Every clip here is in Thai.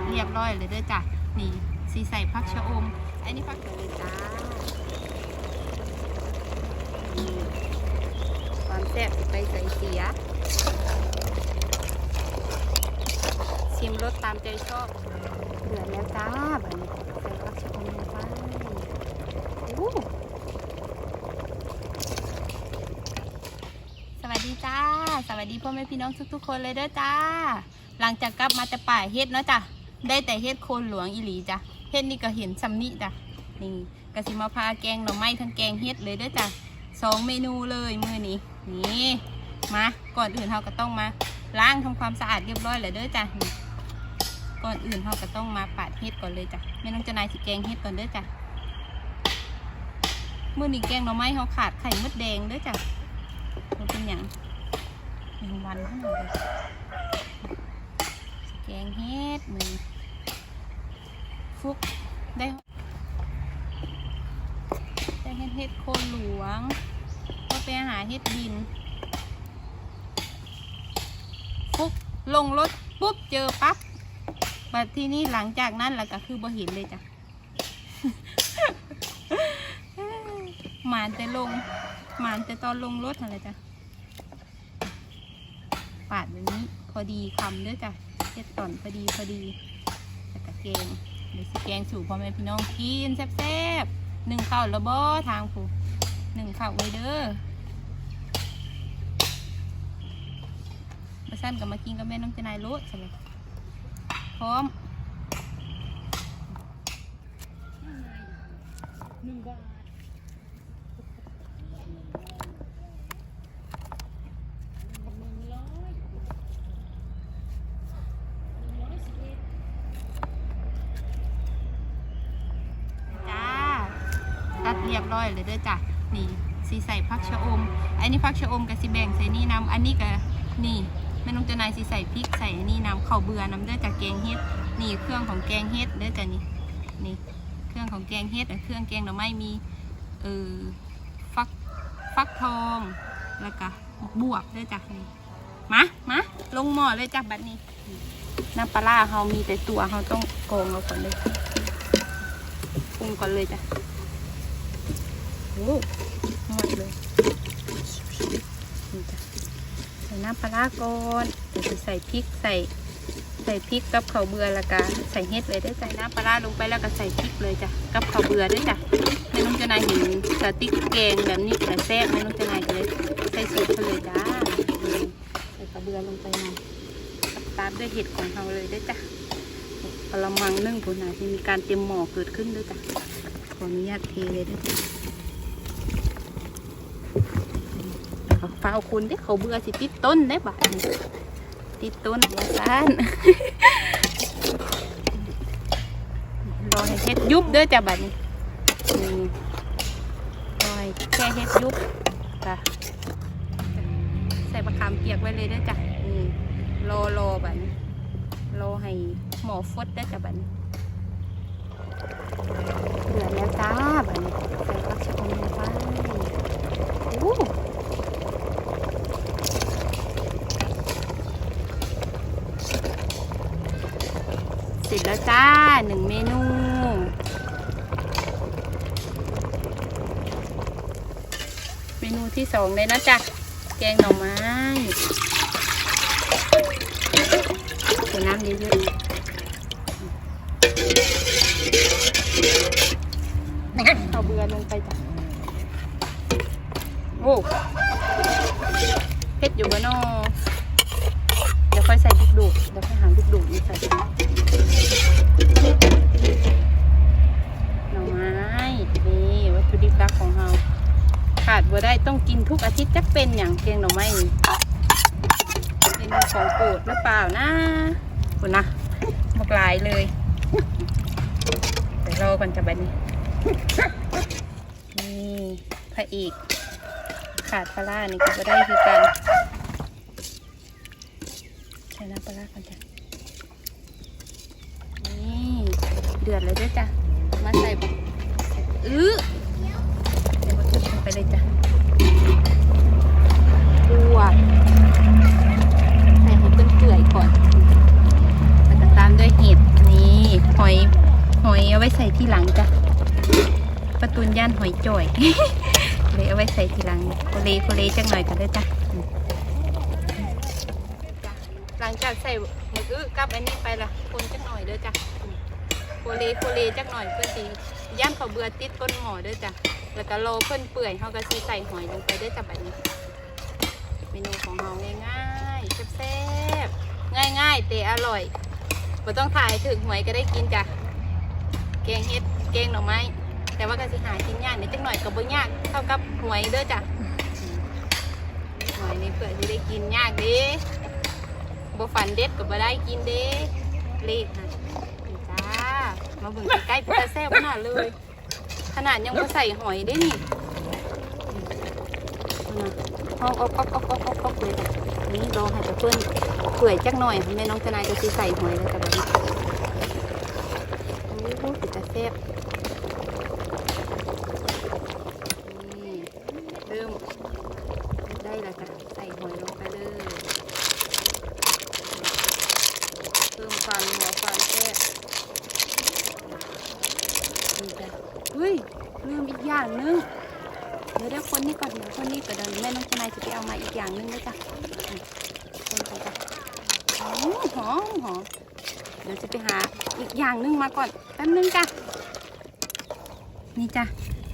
ดเรียบร้อยเลยเด้อจ้ะนี่สีใส่ผักชะอม อันนี้ผักเลยจ้าความแซ่บไปใส่เสีย ชิมรสตามใจชอบเดือดแล้วจ้าแบบนี้ใส่ผักชะอมลงไปอู้สวัสดีจ้า สวัสดีพ่อแม่พี่น้องทุกๆคนเลยเด้อจ้า หลังจากกลับมาแต่ป่าเฮ็ดเนาะจ้ะ ได้แต่เฮ็ดโคนหลวงอีหลีจ้ะเฮ็ดนี่ก็เห็นซำนี่จ้ะนี่กะสิมาพาแกงหน่อไม้ทั้งแกงเฮ็ดเลยด้อจ้ะสองเมนูเลยมือนี้นี่มาก่อนอื่นเราก็ต้องมาล้างทำความสะอาดเรียบร้อยเลยด้อจ้ะก่อนอื่นเราก็ต้องมาปาดเฮ็ดก่อนเลยจ้ะแม่น้องจะนายสิแกงเฮ็ดก่อนด้อจ้ะมือนี้แกงหน่อไม้เราขาดไข่มดแดงด้อจ้ะมันเป็นอย่างหนึ่งวันแกงเฮ็ดมือ ฟุกได้ได้เฮ็ดเฮ็ดโคนหลวง ก็ไปหาเฮ็ดดิน ฟุกลงรถปุ๊บเจอปั๊บบัดที่นี่หลังจากนั้นแล้วก็คือบ่เห็นเลยจ้ะหมานแต่ลงหมานแต่ตอนลงรถอะไรจ้ะปาดแบบนี้พอดีคำเด้อจ้ะเฮ็ดตอนพอดีพอดีแล้วก็แกง เดี๋ยวสิแกงสู่พ่อแม่พี่น้องกินแซ่บๆหนึ่งข้าวและบอทางผู้หนึ่งข้าวไว้เด้อมาสั้นกับมากินกับแม่น้องเจนายรู้ใช่ไหมพร้อม หนึ่งบาท จ้าตัด เรียบร้อยเลยเด้อจ้ะนี่สีใส่ผักชะอม อันนี้ผักชะอมกับสีแบ่งใส่นี่น้ำอันนี้กับนี่แม่น้องจนายสีใส่พริกใส่อันนี้น้ำข้าวเบื่อน้ำเด้อจากแกงเฮ็ดนี่เครื่องของแกงเฮ็ดเด้อจ้ะนี่นี่เครื่องของแกงเฮ็ดเครื่องแกงหน่อไม้มีเออฟักฟักทองแล้วก็บวบเด้อจ้ะนี่มามาลงหม้อเลยจ้ะบัดนี้นี่น้ำปลาร้าเรามีแต่ตัวเราต้องกองเอาก่อนเลยปรุงก่อนเลยจ้ะ หมดเลยนี่จ้ะใส่น้ำปลาร้าก่อนเดี๋ยวใส่พริกใส่ใส่พริกกับข้าวเบื่อแล้วก็ใส่เฮ็ดเลยได้ใส่น้ำปลาร้าลงไปแล้วก็ใส่พริกเลยจ้ะกับข้าวเบื่อด้วยจ้ะแม่น้องจานายเห็นสติ๊กแกงแบบนี้แต่แซ่บแม่น้องจานายเลยใส่สูตรเลยจ้าใส่ข้าวเบื่อลงไปหน่อยกับตามด้วยเห็ดของเราเลยได้จ้ะกระมังนึ่งผลหนาที่มีการเตรียมหม้อเกิดขึ้นด้วยจ้ะขออนุญาตเทเลยด้วยจ้ะ ฟ้าวคุณที่เขาเบื่อสิติดต้นได้บ่าดนี้ติดต้นอย่าซ่านรอให้เฮ็ดยุบเด้อจ้ะบัดนี้รอให้แค่เฮ็ดยุบจ้ะใส่มะขามเปียกไว้เลยเด้อจ้ะนี่รอรอบัดนี้รอให้หมอฟดเด้อจ้ะบัดนี้เดือดแล้วจ้าบัดนี้ใส่ผักชะอมลงไปโอ้ เสร็จแล้วจ้าหนึ่งเมนู เมนูที่สองเลยนะจ๊ะแกงหน่อไม้ใส่น้ำเยอะๆเอาเบื่อลงไปจ้ะโว้เผ็ดอยู่บนนอเดี๋ยวค่อยใส่ลูกดูดเดี๋ยวค่อยหาลูกดูดนี่ใส่ หน่อไม้นี่วัตถุดิบหลักของเราขาดบ่ได้ต้องกินทุกอาทิตย์จะเป็นอย่างแกงหน่อไม้นี่เป็นของโปรดหรือเปล่านะคุณนะบักลายเลยเดี๋ยวรอก่อนจะบัดนี้นี่พระเอกขาดปลาร้านี่ก็บ่ได้คือกันใส่น้ำปลาร้าก่อนจ้ะ นี่เดือดเลยด้วยจ้ะ มาใส่อื้อเดี๋ยวมาคลุกลงไปเลยจ้ะบวกใส่ให้เป็นเปื่อยก่อนแล้วก็ตามด้วยเห็ดนี่หอยหอยเอาไว้ใส่ที่หลังจ้ะประตูนย่านหอยจ่อยเลยเอาไว้ใส่ทีหลังโคเลโคเลจังหน่อยก็ได้จ้ะอืมจ้ะหลังจากใส่หมึกอื้อกับอันนี้ไปละคนจังหน่อยเด้อจ้ะ โคเลโคเลจังหน่อยเพื่อสิย่านเขาเบื่อติดก้นหมอด้อจ้ะแล้วก็โลเพิ่นเปื่อยเขาก็สิใส่หอยลงไปเด้จ้ะแบบนี้ เมนูของเราง่ายๆแซ่บๆง่ายๆแต่อร่อยบ่ต้องถ่ายถึงหวยก็ได้กินจ้ะแกงเฮ็ดแกงหน่อไม้แต่ว่าก็สิหากินยากนิดจังหน่อยก็บ่ยากเท่ากับหวยเด้อจ้ะหวยนี่เพื่อสิได้กินยากเด้บ่ฝันเด็ดก็บ่ได้กินเด้เลขนะ มาเบิ่งใกล้ๆเพื่อแซ่บขนาดเลย ขนาดยังมาใส่หอยได้นี่นี่นะเอาเอาเอาเอาเอาเอาเอาเลยนี่รอให้เพื่อนเปื่อยจักหน่อยแม่น้องทนายจะซีใส่หอยแล้วจะแบบนี้โอ้โหจะแซ่บนี่เริ่มได้แล้วจ้ะใส่หอยลงไปเลยเพิ่มความนัวความแซ่บนี่จ้ะเฮ้ยลืมอีกอย่างหนึงเดี๋ยวเดี๋ยวคนนี้ก่อนเดี๋ยวคนนี้ก่อนเดี๋ยวแม่น้องทนายจะไปเอามาอีกอย่างหนึงด้วยจ้ะคนไปจ้ะอืมหอมหอมเดี๋ยวจะไปหาอีกอย่างหนึงมาก่อนแป๊บนึงจ้ะนี่จ้ะ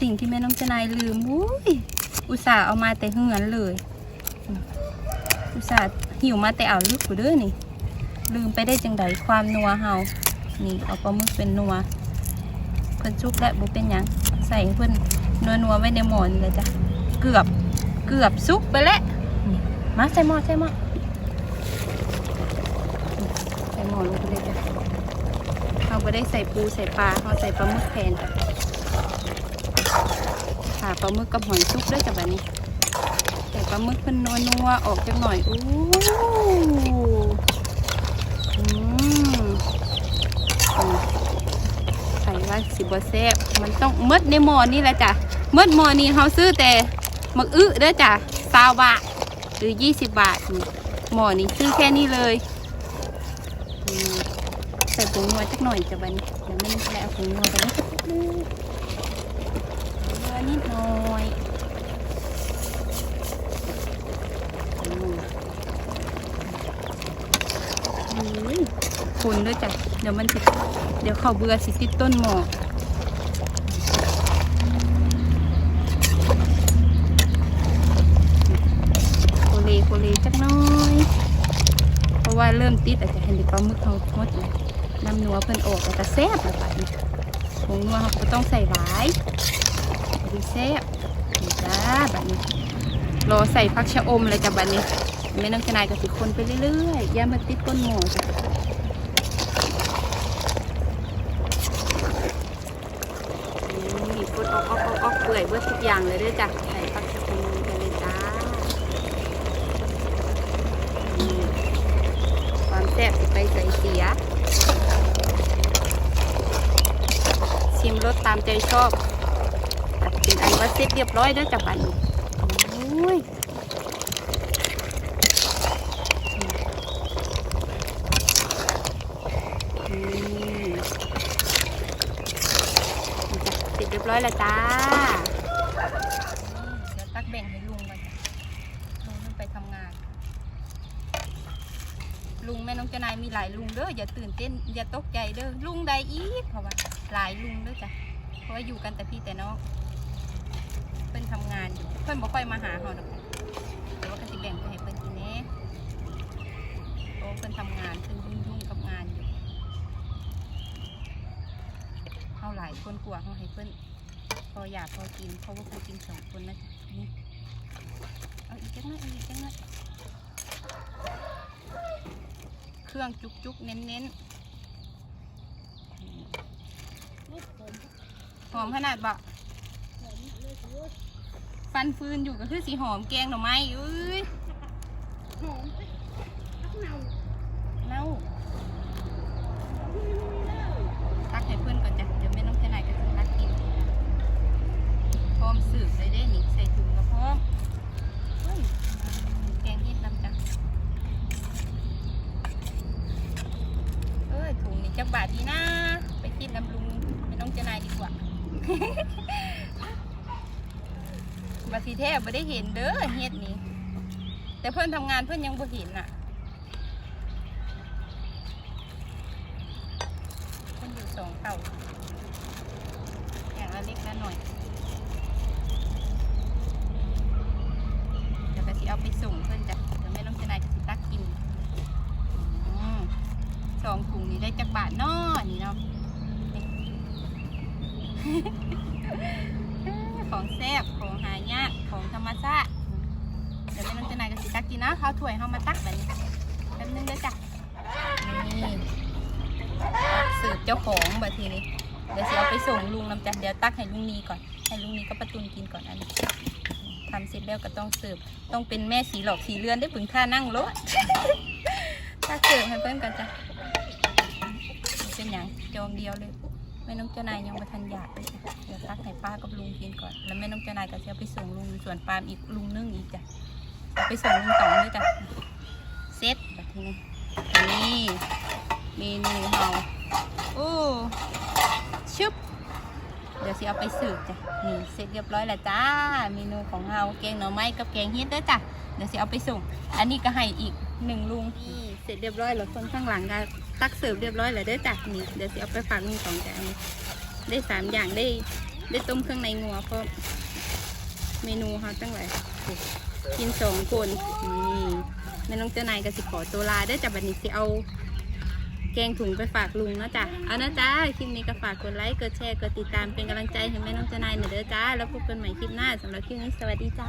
สิ่งที่แม่น้องทนายลืมอุ้ยอุตส่าห์เอามาแต่เหือนเลย อุตส่าห์หิวมาแต่เอาลึกกูเด้อนี่ ลืมไปได้จังไดความนัวเฮานี่เอาปลาหมึกเป็นนัว เพิ่นชุกและบุเป็นหยังใส่เพิ่นนัวนัวไว้ในหมอนเลยจ้ะเกือบเกือบซุกไปแล้วมาใส่หม้อใส่หม้อใส่หม้อลงไปเลยจ้ะเราไม่ได้ใส่ปูใส่ปลาเราใส่ปลาหมึกแทนจ้ะค่ะปลาหมึกกับหอยซุกด้วยจ้ะแบบนี้ใส่ปลาหมึกเพิ่นนัวนัวออกจักหน่อยอู้อืม ว่าสิบแซ่บมันต้องหมดในหม้อนี่แหละจ้ะหมดหม้อนี้เขาซื้อแต่หมักอึเด้อจ้ะซาวบาทหรือยี่สิบบาทหม้อนี้ซื้อแค่นี้เลยใส่ผงนัวจักหน่อยจะบันเดี๋ยวไม่ได้เอาผงนัวไปนะเกลือนิดหน่อยอืมอุ้ย คนด้วยจ้ะเดี๋ยวมันจะเดี๋ยวเขาเบื่อสิติดต้นหมอกโคเลโคเลจักน้อย เพราะว่าเริ่มติดอาจจะเห็นดิปลาหมึกเขาหมดเลยน้ำนัวเพิ่นออกแล้วก็แซ่บแล้วบัดนี้ผงนัวเขาก็ต้องใส่หลายดีแซ่บนี่จ้าบัดนี้รอใส่ผักชะอมเลยจ้ะบัดนี้แม่น้องชนายก็สิคนไปเรื่อยๆอย่ามาติดต้นหมอจ้ะ นี่ก ดออกออกออกออกเปื่อยเบิดทุกอย่างเลยด้วยจ้ะใส่ผักสะพงไปเลยจ้าความแซ่บสิไปใส่เสีย ชิมรสตามใจชอบแต่เป็นอันว่าเสร็จเรียบร้อยด้วยจ้ะบัดนโอ้ยนี่ นี่จ้ะเส รียบร้อยแล้วจ้าเดี๋ยวตักแบ่งให้ลุงไปลุงต้องไปทำงาน ลุงแม่น้องเจานายมีหลายลุงเด้ออย่าตื่นเต้นอย่าตกใจเด้อลุงใดอีกเพราะว่าหลายลุงเด้อจ้ะเพราะว่าอยู่กันแต่พี่แต่น้องเพิ่นทำงานอยู่เพิ่นบ่ค่อยมาหาเราดอกแต่ว่าก็สิแบ่งไปให้เพิ่นกินแน่โอ้เพิ่นทำงานเพิ่นยุ่งๆกับงานอยู่ เขา หลายคนกลัวเขาให้เพื่นพออยากพอกินเพราะว่าเขากินสองคนนะจ๊ะนี่เอาอีกจังหน่อยอีกจังหน่อยเครื่องจุกจุกๆเน้นเน้นหอมขนาดบะฟันฟืนอยู่ก็คือสีหอมแกงหน่อไม้เอ้ย หอมทักเนา เน่าตักให้เพื่อนก่อนจ้ะเดี๋ยวแม่น้องเจานายก็จะตักกิน พร้อมสืบเลยได้นี่ใส่ถุงกระพร้อมเฮ้ยแกงเห็ดน้ำจ้ะเอ้ยถุงนี่จักบาทดีนะ ไปกินน้ำลุงไม่ต้อง องเจานายดีกว่า บัดทีแท้บ่ได้เห็นเด้อเฮ็ดนี่ แต่เพื่อนทำงานเพื่อนยังบ่เห็นอะเพื่อนอยู่สองเต่าอย่างละเล็กละหน่อยเดี๋ยวก็สิเอาไปส่งเพื่อนจ้ะเดี๋ยวแม่น้องจานายก็สิตักกินอสองถุงนี้ได้จักบาทเนาะนี่เนาะ ของแซ่บของหายากของธรรมชาติเดี๋ยวแม่น้องเจานายกับสิตักกินนะ เข้ามาตักแบบนี้แป๊บนึงเด้อจ้ะนี่สืบเจ้าของแบบทีนี้เดี๋ยวสิเอาไปส่งลุงน้ำจันเดี๋ยวตักให้ลุงนีก่อนให้ลุงนีก็ประตุนกินก่อนอันนี้ทำเสร็จแล้วก็ต้องเสิร์ฟต้องเป็นแม่สีหลอกสีเลือนได้ปึงท่านั่งรถตักเสิร์ฟให้เพื่อนกันจ้ะเป็นอย่างจอมเดียวเลยแม่น้องเจ้านายยังมาทันอยากเลยจ้ะเดี๋ยวตักให้ป้ากับลุงกินก่อน แล้วแม่น้องเจ้านายก็จะไปส่งลุงส่วนปาล์มอีกลุงนึ่งอีกจ้ะเอาไปส่งลุงต่องด้วยจ้ะ เซตแบบนี้นี่เมนูเฮาโอ้ชึบเดี๋ยวสิเอาไปสืบจ้ะนี่เสร็จเรียบร้อยแล้วจ้าเมนูของเฮาแกงหน่อไม้กับแกงเฮ็ดด้วยจ้ะเดี๋ยวสิเอาไปส่ง อันนี้ก็ให้อีกหนึ่งลุงนี่เสร็จเรียบร้อยแล้วคนข้างหลังก็ตักเสิร์ฟเรียบร้อยแล้วด้อจ้ะนี่เดี๋ยวสิเอาไปฝากลุงต่องจ้ะนี่ได้สามอย่างได้ได้ต้มเครื่องในงัวเพราะเมนูเขาตั้งหลายกินสองคนนี่ แม่น้องเจ้านายก็สิขอตัวลาได้จากบันนี้สิเอา แกงถุงไปฝากลุงนะจ๊ะเอานะจ้าคลิปนี้ก็ฝากกดไลค์กดแชร์กดติดตามเป็นกำลังใจให้แม่น้องเจ้านายหน่อยเด้อจ้าแล้วพบกันใหม่คลิปหน้าสำหรับคลิปนี้สวัสดีจ้า